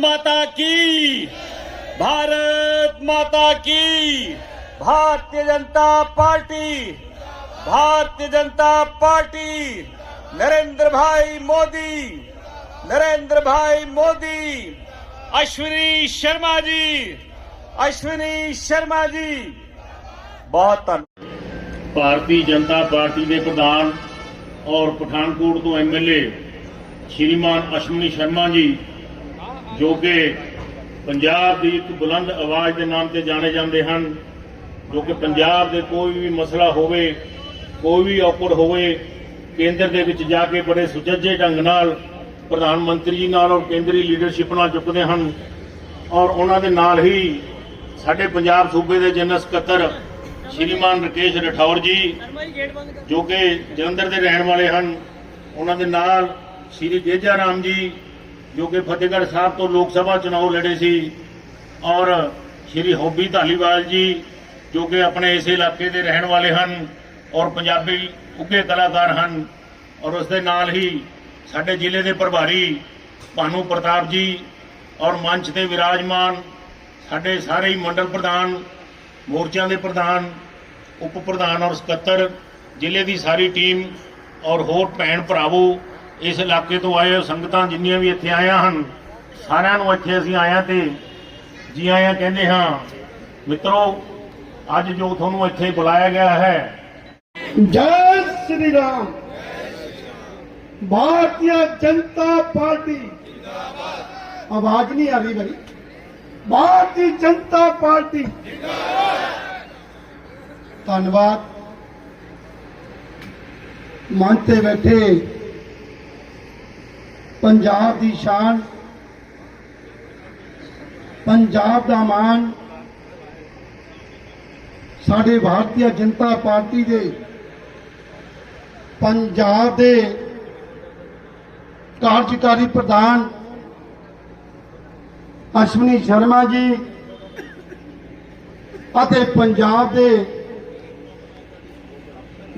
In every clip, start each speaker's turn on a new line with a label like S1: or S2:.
S1: माता की। भारत माता की। भारतीय जनता पार्टी। भारतीय जनता पार्टी। नरेंद्र भाई मोदी। नरेंद्र भाई मोदी। अश्विनी शर्मा जी। अश्विनी शर्मा जी। बहुत भारतीय
S2: जनता पार्टी के प्रधान और पठानकोट तो एमएलए श्रीमान अश्विनी शर्मा जी। ਜੋ ਕਿ ਪੰਜਾਬ ਦੀ ਇੱਕ ਬੁਲੰਦ ਆਵਾਜ਼ ਦੇ ਨਾਮ ਤੇ ਜਾਣੇ ਜਾਂਦੇ ਹਨ, ਜੋ ਕਿ ਪੰਜਾਬ ਦੇ ਕੋਈ ਵੀ ਮਸਲਾ ਹੋਵੇ, ਕੋਈ ਵੀ ਔਕੜ ਹੋਵੇ, ਕੇਂਦਰ ਦੇ ਵਿੱਚ ਜਾ ਕੇ ਬੜੇ ਸੁਚੱਜੇ ਢੰਗ ਨਾਲ ਪ੍ਰਧਾਨ ਮੰਤਰੀ ਜੀ ਨਾਲ ਔਰ ਕੇਂਦਰੀ ਲੀਡਰਸ਼ਿਪ ਨਾਲ ਚੁੱਕਦੇ ਹਨ ਔਰ ਉਹਨਾਂ ਦੇ ਨਾਲ ਹੀ ਸਾਡੇ ਪੰਜਾਬ ਸੂਬੇ ਦੇ ਜਨਰਲ ਸਕੱਤਰ ਸ਼੍ਰੀਮਾਨ ਰਕੇਸ਼ ਰਠੌਰ ਜੀ, ਜੋ ਕਿ ਜਲੰਧਰ ਦੇ ਰਹਿਣ ਵਾਲੇ ਹਨ, ਉਹਨਾਂ ਦੇ ਨਾਲ ਸ਼੍ਰੀ ਜੇਜਾ ਰਾਮ ਜੀ ਜੋ ਕਿ ਫਤਿਹਗੜ੍ਹ ਸਾਹਿਬ ਤੋਂ ਲੋਕ ਸਭਾ ਚੁਣਾਵ ਲੜੇ ਸੀ ਔਰ ਸ਼੍ਰੀ ਹੋਬੀ ਧਾਲੀਵਾਲ ਜੀ, ਜੋ ਕਿ ਆਪਣੇ ਇਸ ਇਲਾਕੇ ਦੇ ਰਹਿਣ ਵਾਲੇ ਹਨ ਔਰ ਪੰਜਾਬੀ ਉੱਘੇ ਕਲਾਕਾਰ ਹਨ ਔਰ ਉਸ ਦੇ ਨਾਲ ਹੀ ਸਾਡੇ ਜ਼ਿਲ੍ਹੇ ਦੇ ਪ੍ਰਭਾਰੀ ਭਾਨੂ ਪ੍ਰਤਾਪ ਜੀ ਔਰ ਮੰਚ ਤੇ ਵਿਰਾਜਮਾਨ ਸਾਡੇ ਸਾਰੇ ਹੀ ਮੰਡਲ ਪ੍ਰਧਾਨ, ਮੋਰਚਿਆਂ ਦੇ ਪ੍ਰਧਾਨ, ਉਪ ਪ੍ਰਧਾਨ ਔਰ ਸਕੱਤਰ, ਜ਼ਿਲ੍ਹੇ ਦੀ ਸਾਰੀ ਟੀਮ ਔਰ ਹੋਰ ਭੈਣ ਭਰਾਵੋ ਇਸ ਇਲਾਕੇ ਤੋਂ ਆਏ ਸੰਗਤਾਂ ਜਿੰਨੀਆਂ ਵੀ ਇੱਥੇ ਆਇਆ ਹਨ, ਸਾਰਿਆਂ ਨੂੰ ਇੱਥੇ ਅਸੀਂ ਆਇਆ ਤੇ ਜੀ ਆਇਆ ਕਹਿੰਦੇ ਹਾਂ, ਮਿੱਤਰੋ, ਅੱਜ ਜੋ ਤੁਹਾਨੂੰ ਇੱਥੇ ਬੁਲਾਇਆ ਗਿਆ ਹੈ।
S3: ਜੈ ਸ੍ਰੀ ਰਾਮ। ਭਾਰਤੀ ਜਨਤਾ ਪਾਰਟੀ। ਜਿੰਦਾਬਾਦ ਆਵਾਜ਼ ਨਹੀਂ ਆ ਰਹੀ ਬਈ ਭਾਰਤੀ ਜਨਤਾ ਪਾਰਟੀ। ਜਿੰਦਾਬਾਦ ਧੰਨਵਾਦ। ਮੰਨ ਤੇ ਬੈਠੇ ਪੰਜਾਬ ਦੀ ਸ਼ਾਨ, ਪੰਜਾਬ ਦਾ ਮਾਣ, ਸਾਡੇ ਭਾਰਤੀ ਜਨਤਾ ਪਾਰਟੀ ਦੇ ਪੰਜਾਬ ਦੇ ਕਾਰਜਕਾਰੀ ਪ੍ਰਧਾਨ ਅਸ਼ਵਨੀ ਸ਼ਰਮਾ ਜੀ ਅਤੇ ਪੰਜਾਬ ਦੇ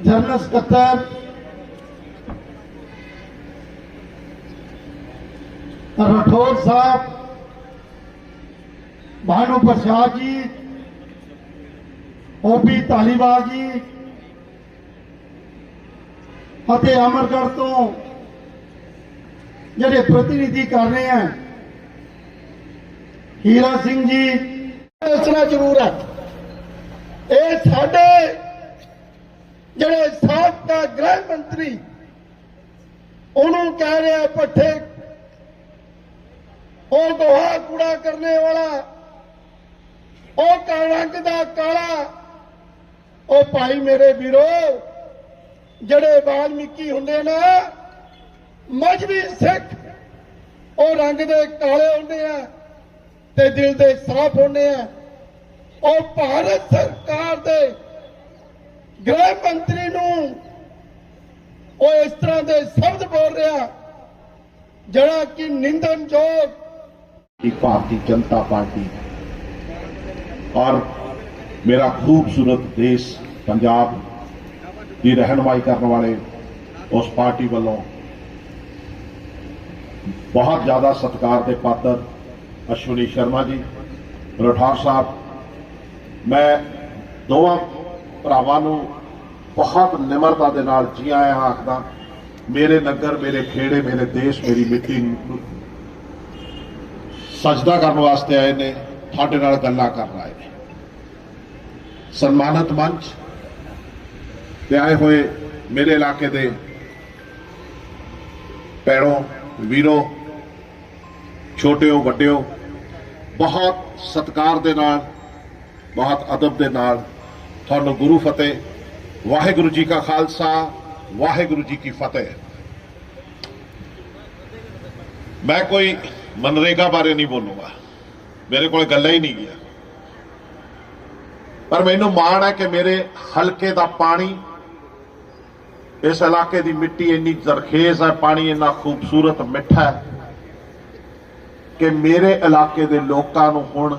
S3: ਜਨਰਲ ਸਕੱਤਰ ਰਠੌਰ ਸਾਹਿਬ ਭਾਨੂ ਪ੍ਰਸਾਦ ਜੀ ਓਪੀ ਧਾਲੀਵਾਲ ਜੀ ਅਤੇ ਅਮਰਗੜ੍ਹ ਤੋਂ ਜਿਹੜੇ ਪ੍ਰਤੀਨਿਧੀ ਕਰ ਰਹੇ ਹਨ ਹੀਰਾ ਸਿੰਘ ਜੀ। ਦੱਸਣਾ ਜ਼ਰੂਰ ਹੈ। ਇਹ ਸਾਡੇ ਜਿਹੜੇ ਸਾਬਕਾ ਗ੍ਰਹਿ ਮੰਤਰੀ, ਉਹਨੂੰ ਕਹਿ ਰਿਹਾ ਪੱਠੇ ਉਹ ਗੋਹਾ ਕੂੜਾ ਕਰਨੇ ਵਾਲਾ, ਉਹ ਕਾ ਰੰਗ ਦਾ ਕਾਲਾ, ਉਹ ਭਾਈ ਮੇਰੇ ਵੀਰੋ, ਜਿਹੜੇ ਵਾਲਮੀਕੀ ਹੁੰਦੇ ਨੇ, ਮਜਬੀ ਸਿੱਖ, ਉਹ ਰੰਗ ਦੇ ਕਾਲੇ ਹੁੰਦੇ ਆ ਤੇ ਦਿਲ ਦੇ ਸਾਫ਼ ਹੁੰਦੇ ਆ। ਉਹ ਭਾਰਤ ਸਰਕਾਰ ਦੇ ਗ੍ਰਹਿ ਮੰਤਰੀ ਨੂੰ ਉਹ ਇਸ ਤਰ੍ਹਾਂ ਦੇ ਸ਼ਬਦ ਬੋਲ ਰਿਹਾ, ਜਿਹੜਾ ਕਿ ਨਿੰਦਨਯੋਗ
S4: की भारतीय जनता पार्टी और मेरा खूबसूरत देश पंजाब की रहनुमाई करने वाले उस पार्टी वालों बहुत ज्यादा सत्कार के पात्र अश्विनी शर्मा जी ਰਠੌਰ ਸਾਹਿਬ ਮੈਂ ਦੋਵਾਂ ਭਰਾਵਾਂ ਨੂੰ ਬਹੁਤ ਨਿਮਰਤਾ ਦੇ ਨਾਲ ਜੀ ਆਇਆਂ ਆਖਦਾ ਮੇਰੇ ਨਗਰ ਮੇਰੇ ਖੇੜੇ ਮੇਰੇ ਦੇਸ਼ ਮੇਰੀ ਮਿੱਟੀ ਨੂੰ ਸਜਦਾ ਕਰਨ ਵਾਸਤੇ ਆਏ ਨੇ ਤੁਹਾਡੇ ਨਾਲ ਗੱਲਾਂ ਕਰਨ ਆਏ ਨੇ। ਸਨਮਾਨਤ ਮੰਚ ਤੇ ਆਏ ਹੋਏ ਮੇਰੇ ਇਲਾਕੇ ਦੇ ਪੈੜੋਂ ਵੀਰੋ, ਛੋਟਿਓ, ਵੱਡਿਓ, ਬਹੁਤ ਸਤਿਕਾਰ ਦੇ ਨਾਲ, ਬਹੁਤ ਅਦਬ ਦੇ ਨਾਲ ਤੁਹਾਨੂੰ ਗੁਰੂ ਫਤਿਹ, ਵਾਹਿਗੁਰੂ ਜੀ ਕਾ ਖਾਲਸਾ, ਵਾਹਿਗੁਰੂ ਜੀ ਕੀ ਫਤਿਹ। ਮੈਂ ਕੋਈ ਮਨਰੇਗਾ ਬਾਰੇ ਨਹੀਂ ਬੋਲੂਗਾ ਮੇਰੇ ਕੋਲ ਗੱਲਾਂ ਹੀ ਨਹੀਂ ਗਿਆ ਪਰ ਮੈਨੂੰ ਮਾਣ ਹੈ ਕਿ ਮੇਰੇ ਹਲਕੇ ਦਾ ਪਾਣੀ ਇਸ ਇਲਾਕੇ ਦੀ ਮਿੱਟੀ ਇੰਨੀ ਜ਼ਰਖੇਜ਼ ਹੈ ਪਾਣੀ ਇੰਨਾ ਖੂਬਸੂਰਤ ਮਿੱਠਾ ਹੈ ਕਿ ਮੇਰੇ ਇਲਾਕੇ ਦੇ ਲੋਕਾਂ ਨੂੰ ਹੁਣ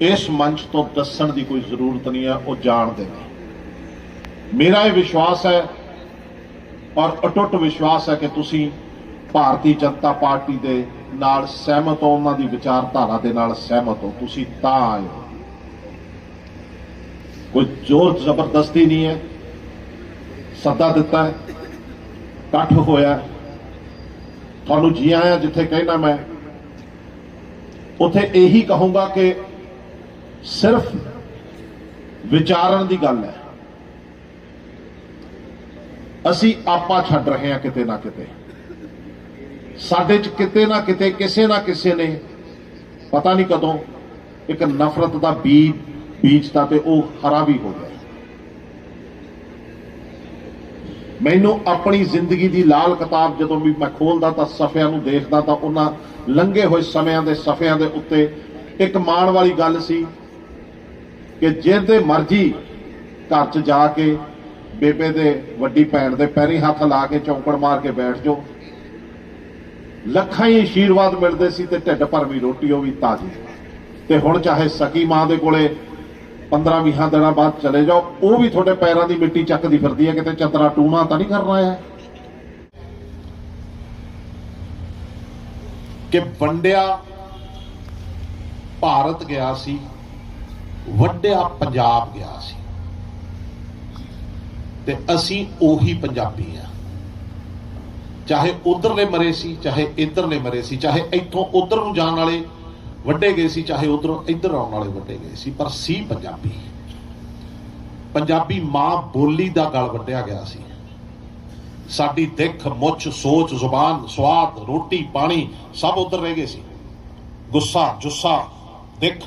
S4: ਇਸ ਮੰਚ ਤੋਂ ਦੱਸਣ ਦੀ ਕੋਈ ਜ਼ਰੂਰਤ ਨਹੀਂ ਹੈ ਉਹ ਜਾਣਦੇ ਨੇ ਮੇਰਾ ਇਹ ਵਿਸ਼ਵਾਸ ਹੈ ਔਰ ਅਟੁੱਟ ਵਿਸ਼ਵਾਸ ਹੈ ਕਿ ਤੁਸੀਂ ਭਾਰਤੀ ਜਨਤਾ ਪਾਰਟੀ ਦੇ ਨਾਲ ਸਹਿਮਤ ਹੋ, ਉਹਨਾਂ ਦੀ ਵਿਚਾਰਧਾਰਾ ਦੇ ਨਾਲ ਸਹਿਮਤ ਹੋ, ਤੁਸੀਂ ਤਾਂ ਆਏ ਹੋ। ਕੋਈ ਜ਼ੋਰ ਜ਼ਬਰਦਸਤੀ ਨਹੀਂ ਹੈ। ਸੱਦਾ ਦਿੱਤਾ ਹੈ। ਇਕੱਠ ਹੋਇਆ ਤੁਹਾਨੂੰ ਜੀ ਆਇਆਂ ਜਿੱਥੇ ਕਹਿਣਾ ਮੈਂ, ਉੱਥੇ ਇਹੀ ਕਹੂੰਗਾ ਕਿ ਸਿਰਫ ਵਿਚਾਰਨ ਦੀ ਗੱਲ ਹੈ। ਅਸੀਂ ਆਪਾ ਛੱਡ ਰਹੇ ਹਾਂ ਕਿਤੇ ਨਾ ਕਿਤੇ। ਸਾਡੇ ਚ ਕਿਤੇ ਨਾ ਕਿਤੇ, ਕਿਸੇ ਨਾ ਕਿਸੇ ਨੇ ਪਤਾ ਨਹੀਂ ਕਦੋਂ ਇੱਕ ਨਫ਼ਰਤ ਦਾ ਬੀਜ ਬੀਜਤਾ ਤੇ ਉਹ ਹਰਾ ਵੀ ਹੋ ਗਿਆ। ਮੈਨੂੰ ਆਪਣੀ ਜ਼ਿੰਦਗੀ ਦੀ ਲਾਲ ਕਿਤਾਬ ਜਦੋਂ ਵੀ ਮੈਂ ਖੋਲਦਾ ਤਾਂ ਸਫ਼ਿਆਂ ਨੂੰ ਦੇਖਦਾ ਤਾਂ ਉਹਨਾਂ ਲੰਘੇ ਹੋਏ ਸਮਿਆਂ ਦੇ ਸਫ਼ਿਆਂ ਦੇ ਉੱਤੇ ਇੱਕ ਮਾਣ ਵਾਲੀ ਗੱਲ ਸੀ ਕਿ ਜਿਹਦੇ ਮਰਜ਼ੀ ਘਰ 'ਚ ਜਾ ਕੇ ਬੇਬੇ ਦੇ ਵੱਡੀ ਭੈਣ ਦੇ ਪੈਰੀ ਹੱਥ ਲਾ ਕੇ ਚੌਂਕੜ ਮਾਰ ਕੇ ਬੈਠ ਜਾਓ। ਲੱਖਾਂ ਹੀ ਆਸ਼ੀਰਵਾਦ ਮਿਲਦੇ ਸੀ ਤੇ ਢਿੱਡ ਭਰਵੀਂ ਰੋਟੀ ਉਹ ਵੀ ਤਾਜ਼ੀ ਤੇ ਹੁਣ ਚਾਹੇ ਸਕੀ ਮਾਂ ਦੇ ਕੋਲੇ 15 20 ਦਿਨਾਂ ਬਾਅਦ ਚਲੇ ਜਾਓ, ਉਹ ਵੀ ਤੁਹਾਡੇ ਪੈਰਾਂ ਦੀ ਮਿੱਟੀ ਚੱਕਦੀ ਫਿਰਦੀ ਹੈ, ਕਿਤੇ ਚਤਰਾ ਟੂਣਾ ਤਾਂ ਨਹੀਂ ਕਰਨਾ ਹੈ? ਕਿ ਵੰਡਿਆ ਭਾਰਤ ਗਿਆ ਸੀ, ਵੱਡਿਆ ਪੰਜਾਬ ਗਿਆ ਸੀ। ਤੇ ਅਸੀਂ ਉਹੀ ਪੰਜਾਬੀ ਆ ਚਾਹੇ ਉਧਰਲੇ ਮਰੇ ਸੀ, ਚਾਹੇ ਇੱਧਰਲੇ ਮਰੇ ਸੀ, ਚਾਹੇ ਇੱਥੋਂ ਉਧਰ ਨੂੰ ਜਾਣ ਵਾਲੇ ਵੱਡੇ ਗਏ ਸੀ, ਚਾਹੇ ਉਧਰੋਂ ਇੱਧਰ ਆਉਣ ਵਾਲੇ ਵੱਡੇ ਗਏ ਸੀ, ਪਰ ਸੀ ਪੰਜਾਬੀ। ਪੰਜਾਬੀ ਮਾਂ ਬੋਲੀ ਦਾ ਗਲ ਵੱਢਿਆ ਗਿਆ ਸੀ। ਸਾਡੀ ਦਿੱਖ, ਮੁੱਛ, ਸੋਚ, ਜ਼ੁਬਾਨ, ਸਵਾਦ, ਰੋਟੀ, ਪਾਣੀ ਸਭ ਉਧਰ ਰਹਿ ਗਏ ਸੀ। ਗੁੱਸਾ, ਜੁੱਸਾ, ਦਿੱਖ।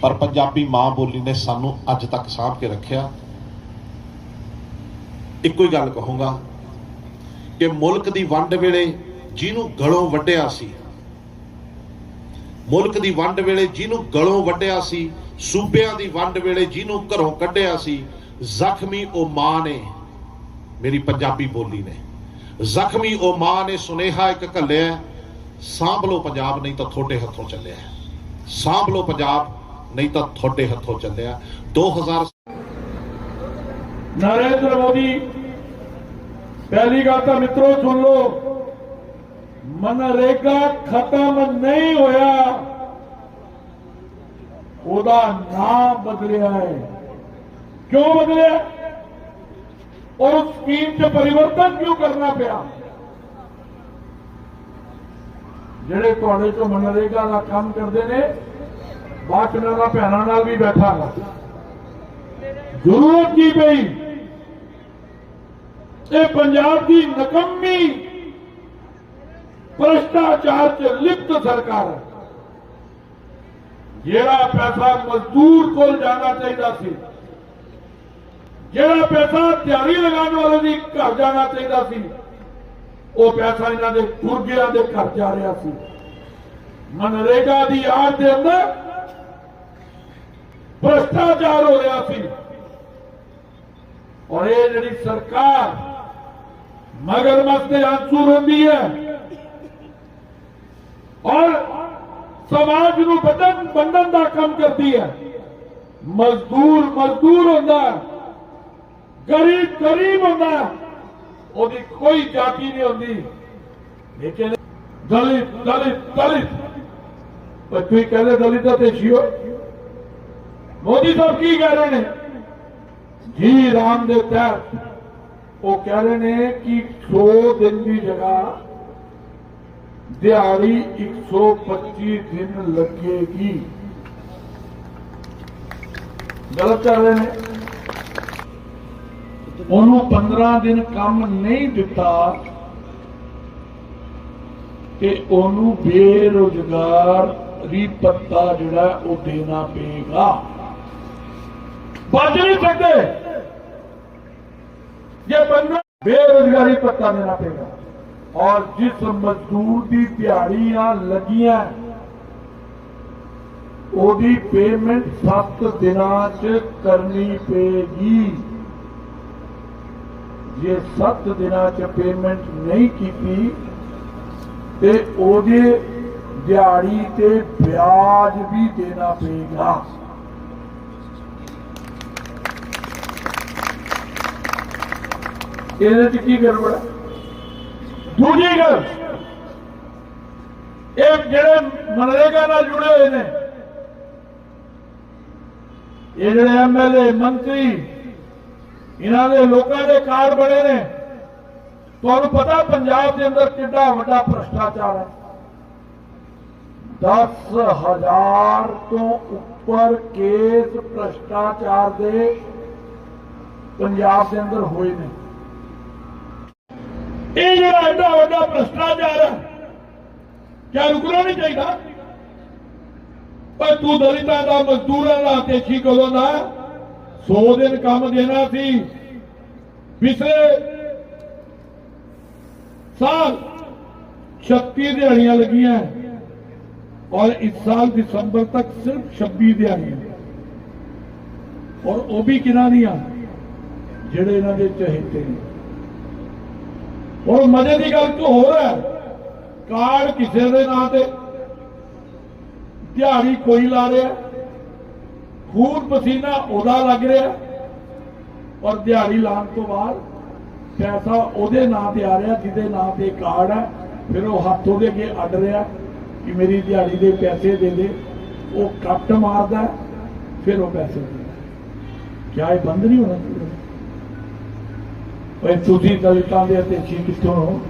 S4: ਪਰ ਪੰਜਾਬੀ ਮਾਂ ਬੋਲੀ ਨੇ ਸਾਨੂੰ ਅੱਜ ਤੱਕ ਸਾਂਭ ਕੇ ਰੱਖਿਆ। ਇੱਕੋ ਹੀ ਗੱਲ ਕਹੂੰਗਾ ਕਿ ਮੁਲਕ ਦੀ ਵੰਡ ਵੇਲੇ ਜਿਹਨੂੰ ਗਲੋਂ ਵੱਢਿਆ ਸੀ, ਮੁਲਕ ਦੀ ਵੰਡ ਵੇਲੇ ਜਿਹਨੂੰ ਗਲੋਂ ਵੱਢਿਆ ਸੀ, ਸੂਬਿਆਂ ਦੀ ਵੰਡ ਵੇਲੇ ਜਿਹਨੂੰ ਘਰੋਂ ਕੱਢਿਆ ਸੀ, ਜ਼ਖਮੀ ਉਹ ਮਾਂ ਨੇ, ਮੇਰੀ ਪੰਜਾਬੀ ਬੋਲੀ ਨੇ, ਜ਼ਖਮੀ ਉਹ ਮਾਂ ਨੇ ਸੁਨੇਹਾ ਇੱਕ ਘੱਲਿਆ, ਸਾਂਭ ਲੋ ਪੰਜਾਬ, ਨਹੀਂ ਤਾਂ ਤੁਹਾਡੇ ਹੱਥੋਂ ਚੱਲਿਆ। ਸਾਂਭ ਲੋ ਪੰਜਾਬ, ਨਹੀਂ ਤਾਂ ਤੁਹਾਡੇ ਹੱਥੋਂ ਚੱਲਿਆ। 2000
S5: ਨਰਿੰਦਰ ਮੋਦੀ, ਪਹਿਲੀ ਗੱਲ ਤਾਂ ਮਿੱਤਰੋ ਸੁਣ ਲਓ, ਮਨਰੇਗਾ ਖਤਮ ਨਹੀਂ ਹੋਇਆ। ਉਹਦਾ ਨਾਮ ਬਦਲਿਆ ਹੈ। ਕਿਉਂ ਬਦਲਿਆ? ਔਰ ਉਸ ਸਕੀਮ 'ਚ ਪਰਿਵਰਤਨ ਕਿਉਂ ਕਰਨਾ ਪਿਆ? ਜਿਹੜੇ ਤੁਹਾਡੇ ਤੋਂ ਮਨਰੇਗਾ ਦਾ ਕੰਮ ਕਰਦੇ ਨੇ, ਬਾਅਦ 'ਚ ਭੈਣਾਂ ਨਾਲ ਵੀ ਬੈਠਾਂਗਾ। ਜ਼ਰੂਰਤ ਕੀ ਪਈ? ਇਹ ਪੰਜਾਬ ਦੀ ਨਕੰਮੀ ਭ੍ਰਸ਼ਟਾਚਾਰ ਚ ਲਿਪਤ ਸਰਕਾਰ ਹੈ। ਜਿਹੜਾ ਪੈਸਾ ਮਜ਼ਦੂਰ ਕੋਲ ਜਾਣਾ ਚਾਹੀਦਾ ਸੀ, ਜਿਹੜਾ ਪੈਸਾ ਤਿਆਰੀ ਲਗਾਉਣ ਵਾਲੇ ਦੀ ਘਰ ਜਾਣਾ ਚਾਹੀਦਾ ਸੀ, ਉਹ ਪੈਸਾ ਇਹਨਾਂ ਦੇ ਗੁਰਗਿਆਂ ਦੇ ਘਰ ਜਾ ਰਿਹਾ ਸੀ। ਮਨਰੇਗਾ ਦੀ ਆੜ ਦੇ ਅੰਦਰ ਭ੍ਰਸ਼ਟਾਚਾਰ ਹੋ ਰਿਹਾ ਸੀ। ਔਰ ਇਹ ਜਿਹੜੀ ਸਰਕਾਰ ਮਗਰਮੱਛ ਦੇ ਆਂਸੂਰ ਹੁੰਦੀ ਹੈ ਔਰ ਸਮਾਜ ਨੂੰ ਬੰਧਨ ਬੰਧਨ ਦਾ ਕੰਮ ਕਰਦੀ ਹੈ ਮਜ਼ਦੂਰ ਮਜ਼ਦੂਰ ਹੁੰਦਾ ਗਰੀਬ ਗਰੀਬ ਹੁੰਦਾ ਉਹਦੀ ਕੋਈ ਜਾਤੀ ਨਹੀਂ ਹੁੰਦੀ ਲੇਕਿਨ ਦਲਿਤ ਦਲਿਤ ਦਲਿਤ ਪਰ ਤੁਸੀਂ ਕਹਿੰਦੇ ਦਲਿਤ ਤੇ ਸ਼ਿਓ ਮੋਦੀ ਸਾਹਿਬ ਕੀ ਕਹਿ ਰਹੇ ਨੇ ਜੀ ਰਾਮ ਦੇ ਤਹਿਤ ਉਹ ਕਹਿ ਰਹੇ ਨੇ ਕਿ 100 ਦਿਨ ਦੀ ਜਗ੍ਹਾ ਦਿਹਾੜੀ 125 ਦਿਨ ਲੱਗੇਗੀ। ਗਲਤ ਕਰ ਰਹੇ ਨੇ। ਉਹਨੂੰ 15 ਦਿਨ ਕੰਮ ਨਹੀਂ ਦਿੱਤਾ ਤੇ ਉਹਨੂੰ ਬੇਰੁਜ਼ਗਾਰੀ ਪੱਤਾ ਜਿਹੜਾ ਉਹ ਦੇਣਾ ਪਏਗਾ। ਬਚ ਨਹੀਂ ਸਕਦੇ। ये बंदा बेरोजगारी पत्ता देना पड़ेगा और जिस मजदूर की दिहाड़ियां लगियां ਉਹਦੀ ਪੇਮੈਂਟ 7 ਦਿਨਾਂ ਚ ਕਰਨੀ ਪਏਗੀ ਜੇ 7 ਦਿਨਾਂ ਚ ਪੇਮੈਂਟ ਨਹੀਂ ਕੀਤੀ ਤੇ ਉਹਦੇ ਦਿਹਾੜੀ ਤੇ ਵਿਆਜ ਵੀ ਦੇਣਾ ਪਏਗਾ ਇਹਦੇ ਚ ਕੀ ਗੜਬੜ ਹੈ? ਦੂਜੀ ਗੱਲ, ਇਹ ਜਿਹੜੇ ਮਨਰੇਗਾ ਨਾਲ ਜੁੜੇ ਹੋਏ ਨੇ, ਇਹ ਜਿਹੜੇ ਐਮਐਲਏ ਮੰਤਰੀ, ਇਹਨਾਂ ਦੇ ਲੋਕਾਂ ਦੇ ਕਾਰਡ ਬਣੇ ਨੇ। ਤੁਹਾਨੂੰ ਪਤਾ ਪੰਜਾਬ ਦੇ ਅੰਦਰ ਕਿੰਨਾ ਵੱਡਾ ਭ੍ਰਸ਼ਟਾਚਾਰ ਹੈ? 10000 ਤੋਂ ਉੱਪਰ ਕੇਸ ਭ੍ਰਸ਼ਟਾਚਾਰ ਦੇ ਪੰਜਾਬ ਦੇ ਅੰਦਰ ਹੋਏ ਨੇ। ਇਹ ਜਿਹੜਾ ਐਡਾ ਵੱਡਾ ਭ੍ਰਸ਼ਟਾਚਾਰ ਹੈ, ਕਿਆ ਰੁਕਣਾ ਨਹੀਂ ਚਾਹੀਦਾ? ਪਰ ਤੂੰ ਦਲਿਤਾਂ ਦਾ ਮਜ਼ਦੂਰਾਂ ਦਾ ਦੇਖੀ ਕਦੋਂ ਦਾ 100 ਦਿਨ ਕੰਮ ਦੇਣਾ ਸੀ। ਪਿਛਲੇ ਸਾਲ 36 ਦਿਹਾੜੀਆਂ ਲੱਗੀਆਂ ਔਰ ਇਸ ਸਾਲ ਦਸੰਬਰ ਤੱਕ ਸਿਰਫ 26 ਦਿਹਾੜੀਆਂ। ਔਰ ਉਹ ਵੀ ਕਿਹਨਾਂ ਦੀਆਂ? ਜਿਹੜੇ ਇਹਨਾਂ ਦੇ ਚਹੇਤੇ ਨੇ। ਔਰ ਮਜ਼ੇ ਦੀ ਗੱਲ ਤੋਂ ਹੋਰ ਹੈ। ਕਾਰਡ ਕਿਸੇ ਦੇ ਨਾਂ ਤੇ ਦਿਹਾੜੀ ਕੋਈ ਲਾ ਰਿਹਾ ਖੂਨ ਪਸੀਨਾ ਉਹਦਾ ਲੱਗ ਰਿਹਾ ਔਰ ਦਿਹਾੜੀ ਲਾਉਣ ਤੋਂ ਬਾਅਦ ਪੈਸਾ ਉਹਦੇ ਨਾਂ ਤੇ ਆ ਰਿਹਾ, ਜਿਹਦੇ ਨਾਂ ਤੇ ਕਾਰਡ ਹੈ। ਫਿਰ ਉਹ ਹੱਥ ਉਹਦੇ ਅੱਗੇ ਅੱਡ ਰਿਹਾ ਕਿ ਮੇਰੀ ਦਿਹਾੜੀ ਦੇ ਪੈਸੇ ਦੇ ਦੇ। ਉਹ ਕੱਟ ਮਾਰਦਾ ਫਿਰ ਉਹ ਪੈਸੇ ਦਿੰਦਾ ਕਿਆ ਇਹ ਬੰਦ ਨਹੀਂ ਹੋਣਾ? ਚਾਹੀਦਾ ਓਏ ਤੁਸੀਂ ਦਲਿਤਾਂ ਦੇ ਅਤੇਸ਼ੀ ਕਿੱਥੋਂ ਹੋ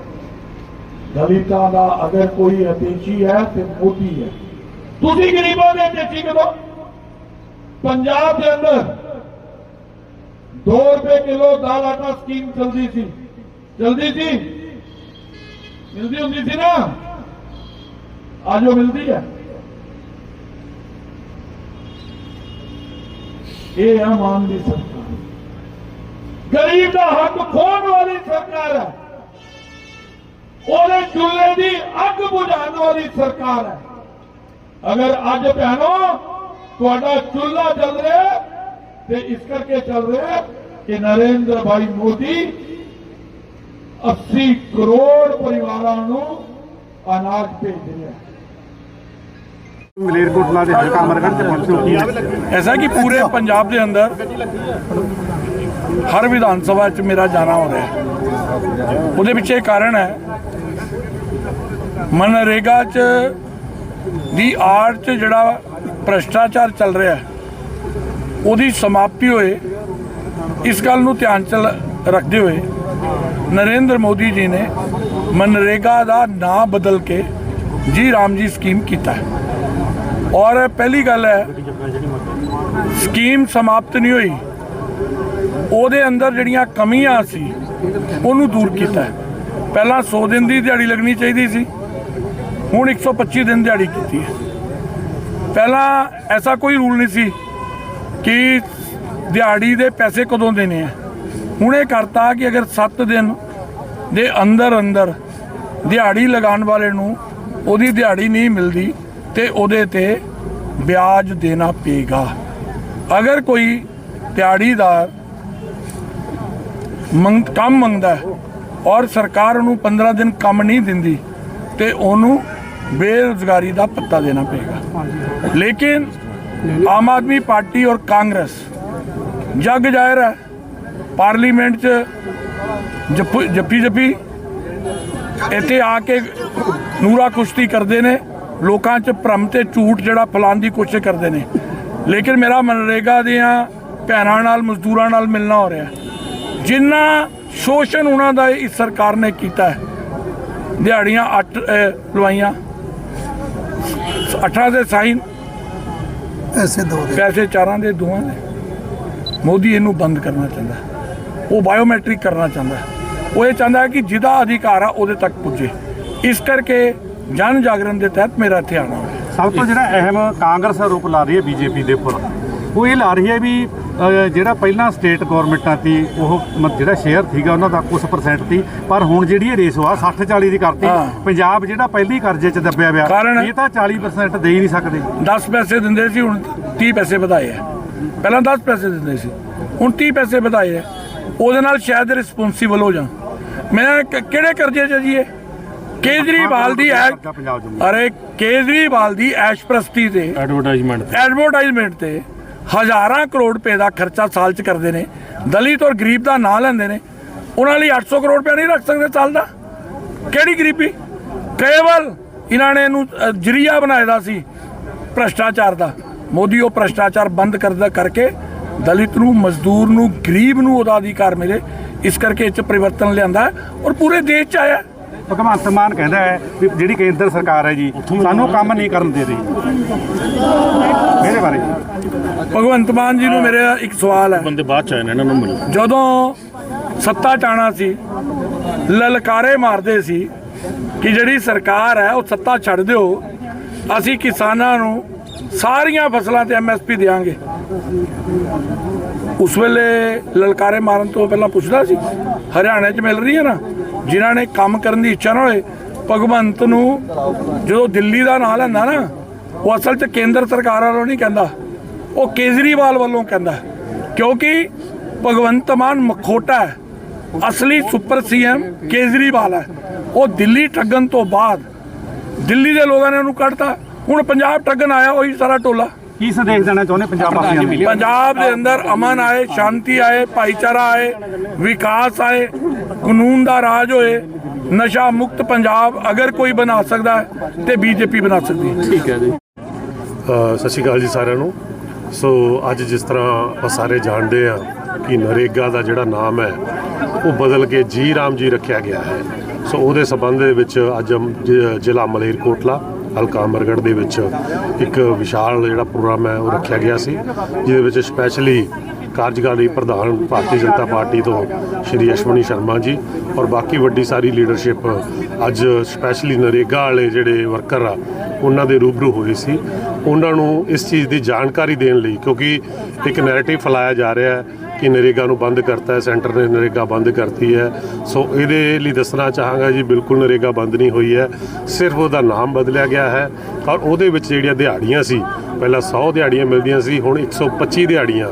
S5: ਦਲਿਤਾਂ ਦਾ ਅਗਰ ਕੋਈ ਅਤੇਸ਼ੀ ਹੈ ਤੇ ਮੋਦੀ ਹੈ ਤੁਸੀਂ ਗਰੀਬਾਂ ਦੇ ਅਤੇਸ਼ੀ ਕਦੋਂ ਪੰਜਾਬ ਦੇ ਅੰਦਰ 2 ਰੁਪਏ ਕਿਲੋ ਦਾਲ ਆਟਾ ਸਕੀਮ ਚਲਦੀ ਸੀ ਚਲਦੀ ਸੀ ਮਿਲਦੀ ਹੁੰਦੀ ਸੀ ਨਾ ਅੱਜ ਉਹ ਮਿਲਦੀ ਹੈ ਇਹ ਹੈ ਮਾਨ ਦੀ ਸਰਕਾਰ ਗਰੀਬ ਦਾ ਹੱਕ ਖੋਣ ਵਾਲੀ ਸਰਕਾਰ ਹੈ। ਉਹਦੇ ਚੁੱਲ੍ਹੇ ਦੀ ਅੱਗ ਬੁਝਾਉਣ ਵਾਲੀ ਸਰਕਾਰ ਹੈ। ਅਗਰ ਅੱਜ ਭੈਣੋ, ਤੁਹਾਡਾ ਚੁੱਲ੍ਹਾ ਚੱਲ ਰਿਹਾ ਤੇ ਇਸ ਕਰਕੇ ਚੱਲ ਰਿਹਾ ਕਿ ਨਰਿੰਦਰ ਭਾਈ ਮੋਦੀ 80 ਕਰੋੜ ਪਰਿਵਾਰਾਂ ਨੂੰ ਅਨਾਜ ਭੇਜ ਰਿਹਾ ਹੈ।
S6: ਮਲੇਰਕੋਟਲਾ ਦੇ ਹਲਕਾ ਤੇ ਪਹੁੰਚੇ ਹੋ।
S7: ਕੀ ਐਸਾ ਕਿ ਪੂਰੇ ਪੰਜਾਬ ਦੇ ਅੰਦਰ ਹਰ ਵਿਧਾਨ ਸਭਾ 'ਚ ਮੇਰਾ ਜਾਣਾ ਹੋ ਰਿਹਾ। ਉਹਦੇ ਵਿੱਚ ਇਹ ਕਾਰਨ ਹੈ। ਮਨਰੇਗਾ 'ਚ ਦੀ ਆੜ 'ਚ ਜਿਹੜਾ ਭ੍ਰਸ਼ਟਾਚਾਰ ਚੱਲ ਰਿਹਾ ਉਹਦੀ ਸਮਾਪਤੀ ਹੋਏ ਇਸ ਗੱਲ ਨੂੰ ਧਿਆਨ ਚ ਰੱਖਦੇ ਹੋਏ ਨਰਿੰਦਰ ਮੋਦੀ ਜੀ ਨੇ ਮਨਰੇਗਾ ਦਾ ਨਾਂ ਬਦਲ ਕੇ ਜੀ ਰਾਮ ਜੀ ਸਕੀਮ ਕੀਤਾ ਹੈ। ਔਰ ਪਹਿਲੀ ਗੱਲ ਹੈ, ਸਕੀਮ ਸਮਾਪਤ ਨਹੀਂ ਹੋਈ। ਉਹਦੇ ਅੰਦਰ ਜਿਹੜੀਆਂ ਕਮੀਆਂ ਸੀ, ਉਹਨੂੰ ਦੂਰ ਕੀਤਾ ਪਹਿਲਾਂ 100 ਦਿਨ ਦੀ ਦਿਹਾੜੀ ਲੱਗਣੀ ਚਾਹੀਦੀ ਸੀ, ਹੁਣ 125 ਦਿਨ ਦਿਹਾੜੀ ਕੀਤੀ ਹੈ। ਪਹਿਲਾਂ ਐਸਾ ਕੋਈ ਰੂਲ ਨਹੀਂ ਸੀ ਕਿ ਦਿਹਾੜੀ ਦੇ ਪੈਸੇ ਕਦੋਂ ਦੇਣੇ ਆ। ਹੁਣ ਇਹ ਕਰਤਾ ਕਿ ਅਗਰ 7 ਦਿਨ ਦੇ ਅੰਦਰ ਅੰਦਰ ਦਿਹਾੜੀ ਲਗਾਉਣ ਵਾਲੇ ਨੂੰ ਉਹਦੀ ਦਿਹਾੜੀ ਨਹੀਂ ਮਿਲਦੀ ਤੇ ਉਹਦੇ ਤੇ ਵਿਆਜ ਦੇਣਾ ਪਏਗਾ। ਅਗਰ ਕੋਈ ਦਿਹਾੜੀਦਾਰ ਮੰਗ, ਕੰਮ ਮੰਗਦਾ ਔਰ ਸਰਕਾਰ ਉਹਨੂੰ 15 ਦਿਨ ਕੰਮ ਨਹੀਂ ਦਿੰਦੀ, ਤੇ ਉਹਨੂੰ ਬੇਰੁਜ਼ਗਾਰੀ ਦਾ ਪੱਤਾ ਦੇਣਾ ਪਏਗਾ। ਲੇਕਿਨ ਆਮ ਆਦਮੀ ਪਾਰਟੀ ਔਰ ਕਾਂਗਰਸ ਜੱਗ ਜ਼ਾਹਿਰ ਹੈ, ਪਾਰਲੀਮੈਂਟ 'ਚ ਜੱਫ- ਜੱਪੀ ਜੱਫੀ ਇੱਥੇ ਆ ਕੇ ਨੂਰਾ ਕੁਸ਼ਤੀ ਕਰਦੇ ਨੇ। ਲੋਕਾਂ 'ਚ ਭਰਮ ਤੇ ਝੂਠ ਜਿਹੜਾ ਫੈਲਾਉਣ ਦੀ ਕੋਸ਼ਿਸ਼ ਕਰਦੇ ਨੇ। ਲੇਕਿਨ ਮੇਰਾ ਮਨਰੇਗਾ ਦੀਆਂ ਭੈਣਾਂ ਨਾਲ ਮਜ਼ਦੂਰਾਂ ਨਾਲ ਮਿਲਣਾ ਹੋ ਰਿਹਾ। ਜਿੰਨਾ ਸ਼ੋਸ਼ਣ ਉਹਨਾਂ ਦਾ ਇਸ ਸਰਕਾਰ ਨੇ ਕੀਤਾ ਹੈ। ਦਿਹਾੜੀਆਂ ਅੱਠ ਲਵਾਈਆਂ। ਅੱਠਾਂ ਦੇ ਸਾਈਨ।
S8: ਐਸੇ ਦੋ ਦੇ।
S7: ਪੈਸੇ ਚਾਰਾਂ ਦੇ ਦੋਵਾਂ ਦੇ। ਮੋਦੀ ਇਹਨੂੰ ਬੰਦ ਕਰਨਾ ਚਾਹੁੰਦਾ। ਉਹ ਬਾਇਓਮੈਟ੍ਰਿਕ ਕਰਨਾ ਚਾਹੁੰਦਾ। ਉਹ ਇਹ ਚਾਹੁੰਦਾ ਕਿ ਜਿਹਦਾ ਅਧਿਕਾਰ ਆ ਉਹਦੇ ਤੱਕ ਪੁੱਜੇ। ਇਸ ਕਰਕੇ ਜਨ ਜਾਗਰਣ ਦੇ ਤਹਿਤ ਮੇਰਾ ਇੱਥੇ ਹੋਇਆ
S6: ਸਭ ਤੋਂ ਜਿਹੜਾ ਅਹਿਮ ਕਾਂਗਰਸ ਆਰੋਪ ਲਾ ਰਹੀ ਹੈ ਬੀਜੇਪੀ ਦੇ ਉੱਪਰ। ਉਹ ਇਹ ਲਾ ਰਹੀ ਹੈ ਵੀ ਜਿਹੜਾ ਪਹਿਲਾਂ ਸਟੇਟ ਗਵਰਨਮੈਂਟਾਂ ਸੀ ਉਹ ਜਿਹੜਾ ਸ਼ੇਅਰ ਸੀਗਾ ਉਹਨਾਂ ਦਾ ਕੁਝ ਪਰਸੈਂਟ ਸੀ। ਪਰ ਹੁਣ ਜਿਹੜੀ ਇਹ ਰੇਸ ਆ 60 40 ਦੀ ਕਰਤੀ। ਪੰਜਾਬ ਜਿਹੜਾ ਪਹਿਲੀ ਕਰਜ਼ੇ 'ਚ ਦੱਬਿਆ ਪਿਆ? ਇਹ ਤਾਂ 40% ਦੇ ਹੀ ਨਹੀਂ ਸਕਦੇ।
S7: 10 ਪੈਸੇ ਦਿੰਦੇ ਸੀ ਹੁਣ 30 ਪੈਸੇ ਵਧਾਏ ਆ। ਪਹਿਲਾਂ 10 ਪੈਸੇ ਦਿੰਦੇ ਸੀ ਹੁਣ 30 ਪੈਸੇ ਵਧਾਏ ਆ। ਉਹਦੇ ਨਾਲ ਸ਼ਾਇਦ ਰਿਸਪੌਂਸੀਬਲ ਹੋ ਜਾ ਮੈਂ ਕਿਹੜੇ ਕਰਜ਼ੇ 'ਚ ਜੀ ਇਹ? ਕੇਜਰੀਵਾਲ ਦੀ ਐ ਅਰੇ ਕੇਜਰੀਵਾਲ ਦੀ ਐਸ਼ਪ੍ਰਸਤੀ ਤੇ
S2: ਐਡਵਰਟਾਈਜ਼ਮੈਂਟ
S7: ਐਡਵਰਟਾਈਜ਼ਮੈਂਟ ਤੇ ਹਜ਼ਾਰਾਂ ਕਰੋੜ ਰੁਪਏ ਦਾ ਖਰਚਾ ਸਾਲ 'ਚ ਕਰਦੇ ਨੇ। ਦਲਿਤ ਔਰ ਗਰੀਬ ਦਾ ਨਾਂ ਲੈਂਦੇ ਨੇ। ਉਹਨਾਂ ਲਈ 800 ਕਰੋੜ ਰੁਪਏ ਨਹੀਂ ਰੱਖ ਸਕਦੇ ਸਾਲ ਦਾ
S5: ਕਿਹੜੀ ਗਰੀਬੀ? ਕੇਵਲ ਇਹਨਾਂ ਨੇ ਇਹਨੂੰ ਅ, ਜਰੀਆ ਬਣਾਇਆ ਦਾ ਸੀ ਭ੍ਰਸ਼ਟਾਚਾਰ ਦਾ। ਮੋਦੀ ਉਹ ਭ੍ਰਸ਼ਟਾਚਾਰ ਬੰਦ ਕਰਦਾ ਕਰਕੇ ਦਲਿਤ ਨੂੰ ਮਜ਼ਦੂਰ ਨੂੰ ਗਰੀਬ ਨੂੰ ਉਹਦਾ ਅਧਿਕਾਰ ਮਿਲੇ। ਇਸ ਕਰਕੇ ਇਹ ਚ ਪਰਿਵਰਤਨ ਲਿਆਂਦਾ ਹੈ ਔਰ ਪੂਰੇ ਦੇਸ਼ ਚ ਆਇਆ ਹੈ।
S6: ਭਗਵੰਤ ਮਾਨ ਕਹਿੰਦਾ ਹੈ ਵੀ ਜਿਹੜੀ ਕੇਂਦਰ ਸਰਕਾਰ ਹੈ ਜੀ ਸਾਨੂੰ ਕੰਮ ਨਹੀਂ ਕਰਨ ਦੇ ਰਹੀ। ਇਹਦੇ ਬਾਰੇ।
S5: ਭਗਵੰਤ ਮਾਨ ਜੀ ਨੂੰ ਮੇਰਾ ਇੱਕ ਸਵਾਲ ਹੈ।
S2: ਬੰਦੇ ਬਾਅਦ ਚ ਆਏ ਨੇ ਇਹਨਾਂ ਨੂੰ ਮਿਲ
S5: ਜਦੋਂ ਸੱਤਾ ਚਾਣਾ ਸੀ ਲਲਕਾਰੇ ਮਾਰਦੇ ਸੀ ਕਿ ਜਿਹੜੀ ਸਰਕਾਰ ਹੈ ਉਹ ਸੱਤਾ ਛੱਡ ਦਿਓ ਅਸੀਂ ਕਿਸਾਨਾਂ ਨੂੰ ਸਾਰੀਆਂ ਫਸਲਾਂ ਤੇ ਐਮਐਸਪੀ ਦੇਵਾਂਗੇ ਉਸ ਵੇਲੇ ਲਲਕਾਰੇ ਮਾਰਨ ਤੋਂ ਪਹਿਲਾਂ ਪੁੱਛਦਾ ਸੀ, ਹਰਿਆਣਾ 'ਚ ਮਿਲ ਰਹੀ ਹੈ ਨਾ? ਜਿਨ੍ਹਾਂ ਨੇ ਕੰਮ ਕਰਨ ਦੀ ਇੱਛਾ ਨਾ ਹੋਏ, ਭਗਵੰਤ ਨੂੰ ਜਦੋਂ ਦਿੱਲੀ ਦਾ ਨਾਂ ਲੈਂਦਾ ਨਾ, ਉਹ ਅਸਲ 'ਚ ਕੇਂਦਰ ਸਰਕਾਰ ਵੱਲੋਂ ਨਹੀਂ ਕਹਿੰਦਾ, ਉਹ ਕੇਜਰੀਵਾਲ ਵੱਲੋਂ ਕਹਿੰਦਾ ਕਿਉਂਕਿ ਭਗਵੰਤ ਮਾਨ ਮਖੋਟਾ ਹੈ, ਅਸਲੀ ਸੁਪਰ ਸੀਐਮ ਕੇਜਰੀਵਾਲ ਹੈ। ਉਹ ਦਿੱਲੀ ਠੱਗਣ ਤੋਂ ਬਾਅਦ ਦਿੱਲੀ ਦੇ ਲੋਕਾਂ ਨੇ ਉਹਨੂੰ ਕੱਢਤਾ। ਹੁਣ ਪੰਜਾਬ ਠੱਗਣ ਆਇਆ, ਉਹੀ ਸਾਰਾ ਟੋਲਾ।
S6: ਕੀ ਸੰਦੇਸ਼ ਦੇਣਾ ਚਾਹੁੰਦੇ ਪੰਜਾਬ ਵਾਸੀਆਂ ਨੂੰ?
S5: ਪੰਜਾਬ ਦੇ ਅੰਦਰ ਅਮਨ ਆਏ ਸ਼ਾਂਤੀ ਆਏ ਭਾਈਚਾਰਾ ਆਏ ਵਿਕਾਸ ਆਏ ਕਾਨੂੰਨ ਦਾ ਰਾਜ ਹੋਏ ਨਸ਼ਾ ਮੁਕਤ ਪੰਜਾਬ ਅਗਰ ਕੋਈ ਬਣਾ ਸਕਦਾ ਹੈ ਤੇ ਬੀਜੇਪੀ ਬਣਾ ਸਕਦੀ ਹੈ।
S9: ਅ, ਸਤਿ ਸ਼੍ਰੀ ਅਕਾਲ ਜੀ ਸਾਰਿਆਂ ਨੂੰ। ਸੋ ਅੱਜ ਜਿਸ ਤਰ੍ਹਾਂ ਆਪਾਂ ਸਾਰੇ ਜਾਣਦੇ ਆ ਕਿ ਨਰੇਗਾ ਦਾ ਜਿਹੜਾ ਨਾਮ ਹੈ ਉਹ ਬਦਲ ਕੇ ਜੀ ਰਾਮ ਜੀ ਰੱਖਿਆ ਗਿਆ ਹੈ। ਸੋ ਉਹਦੇ ਸਬੰਧ ਦੇ ਵਿੱਚ ਅੱਜ ਜ- ਜ਼ਿਲ੍ਹਾ ਮਲੇਰਕੋਟਲਾ ਹਲਕਾ ਅਮਰਗੜ੍ਹ ਦੇ ਵਿੱਚ ਇੱਕ ਵਿਸ਼ਾਲ ਜਿਹੜਾ ਪ੍ਰੋਗਰਾਮ ਹੈ, ਉਹ ਰੱਖਿਆ ਗਿਆ ਸੀ, ਜਿਹਦੇ ਵਿੱਚ ਸਪੈਸ਼ਲੀ ਕਾਰਜਕਾਰੀ ਪ੍ਰਧਾਨ ਭਾਰਤੀ ਜਨਤਾ ਪਾਰਟੀ ਤੋਂ ਸ਼੍ਰੀ ਅਸ਼ਵਨੀ ਸ਼ਰਮਾ ਜੀ ਔਰ ਬਾਕੀ ਵੱਡੀ ਸਾਰੀ ਲੀਡਰਸ਼ਿਪ ਅੱਜ ਸਪੈਸ਼ਲੀ ਨਰੇਗਾ ਵਾਲੇ ਜਿਹੜੇ ਵਰਕਰ ਆ, ਉਹਨਾਂ ਦੇ ਰੂਬਰੂ ਹੋਏ ਸੀ। ਉਹਨਾਂ ਨੂੰ ਇਸ ਚੀਜ਼ ਦੀ ਜਾਣਕਾਰੀ ਦੇਣ ਲਈ, ਕਿਉਂਕਿ ਇੱਕ ਨੈਰੇਟਿਵ ਫੈਲਾਇਆ ਜਾ ਰਿਹਾ ਹੈ ਕਿ ਨਰੇਗਾ ਨੂੰ ਬੰਦ ਕਰਤਾ ਹੈ, ਸੈਂਟਰ ਨੇ ਨਰੇਗਾ ਬੰਦ ਕਰਤੀ ਹੈ। ਸੋ ਇਹਦੇ ਲਈ ਦੱਸਣਾ ਚਾਹਾਂਗਾ ਜੀ, ਬਿਲਕੁਲ ਨਰੇਗਾ ਬੰਦ ਨਹੀਂ ਹੋਈ ਹੈ। ਸਿਰਫ ਉਹਦਾ ਨਾਮ ਬਦਲਿਆ ਗਿਆ ਹੈ। ਔਰ ਉਹਦੇ ਵਿੱਚ ਜਿਹੜੀਆਂ ਦਿਹਾੜੀਆਂ ਸੀ, ਪਹਿਲਾਂ 100 ਦਿਹਾੜੀਆਂ ਮਿਲਦੀਆਂ ਸੀ, ਹੁਣ 125 ਦਿਹਾੜੀਆਂ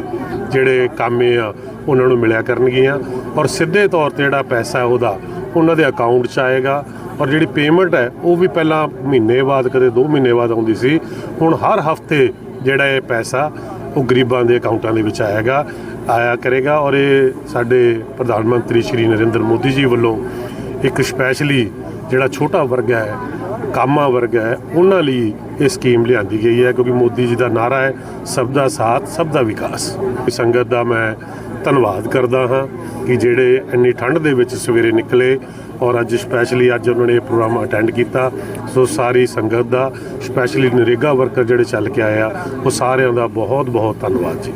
S9: ਜਿਹੜੇ ਕਾਮੇ ਆ, ਉਹਨਾਂ ਨੂੰ ਮਿਲਿਆ ਕਰਨਗੀਆਂ। ਔਰ ਸਿੱਧੇ ਤੌਰ ਤੇ ਜਿਹੜਾ ਪੈਸਾ ਉਹਦਾ, ਉਹਨਾਂ ਦੇ ਅਕਾਊਂਟ 'ਚ ਆਏਗਾ। ਔਰ ਜਿਹੜੀ ਪੇਮੈਂਟ ਹੈ, ਉਹ ਵੀ ਪਹਿਲਾਂ ਮਹੀਨੇ ਬਾਅਦ, ਕਦੇ 2 ਮਹੀਨੇ ਬਾਅਦ ਆਉਂਦੀ ਸੀ। ਹੁਣ ਹਰ ਹਫ਼ਤੇ ਜਿਹੜਾ ਇਹ ਪੈਸਾ, ਉਹ ਗਰੀਬਾਂ ਦੇ ਅਕਾਊਂਟਾਂ ਦੇ ਵਿੱਚ ਆਏਗਾ। ਆਇਆ ਕਰੇਗਾ ਔਰ ਇਹ ਸਾਡੇ ਪ੍ਰਧਾਨ ਮੰਤਰੀ ਸ਼੍ਰੀ ਨਰਿੰਦਰ ਮੋਦੀ ਜੀ ਵੱਲੋਂ ਇੱਕ ਸਪੈਸ਼ਲੀ ਜਿਹੜਾ ਛੋਟਾ ਵਰਗ ਹੈ, ਕਾਮਾ ਵਰਗ ਹੈ, ਉਹਨਾਂ ਲਈ ਇਹ ਸਕੀਮ ਲਿਆਂਦੀ ਗਈ ਹੈ ਕਿਉਂਕਿ ਮੋਦੀ ਜੀ ਦਾ ਨਾਰਾ ਹੈ ਸਭ ਦਾ ਸਾਥ, ਸਭ ਦਾ ਵਿਕਾਸ। ਸੰਗਤ ਦਾ ਮੈਂ ਧੰਨਵਾਦ ਕਰਦਾ ਹਾਂ ਕਿ ਜਿਹੜੇ ਇੰਨੀ ਠੰਡ ਦੇ ਵਿੱਚ ਸਵੇਰੇ ਨਿਕਲੇ ਔਰ ਅੱਜ ਸਪੈਸ਼ਲੀ ਅੱਜ ਉਹਨਾਂ ਨੇ ਇਹ ਪ੍ਰੋਗਰਾਮ ਅਟੈਂਡ ਕੀਤਾ। ਸੋ ਸਾਰੀ ਸੰਗਤ ਦਾ ਸਪੈਸ਼ਲੀ ਨਰੇਗਾ ਵਰਕਰ ਜਿਹੜੇ ਚੱਲ ਕੇ ਆਇਆ ਉਹ ਸਾਰਿਆਂ ਦਾ ਬਹੁਤ ਬਹੁਤ ਧੰਨਵਾਦ ਜੀ।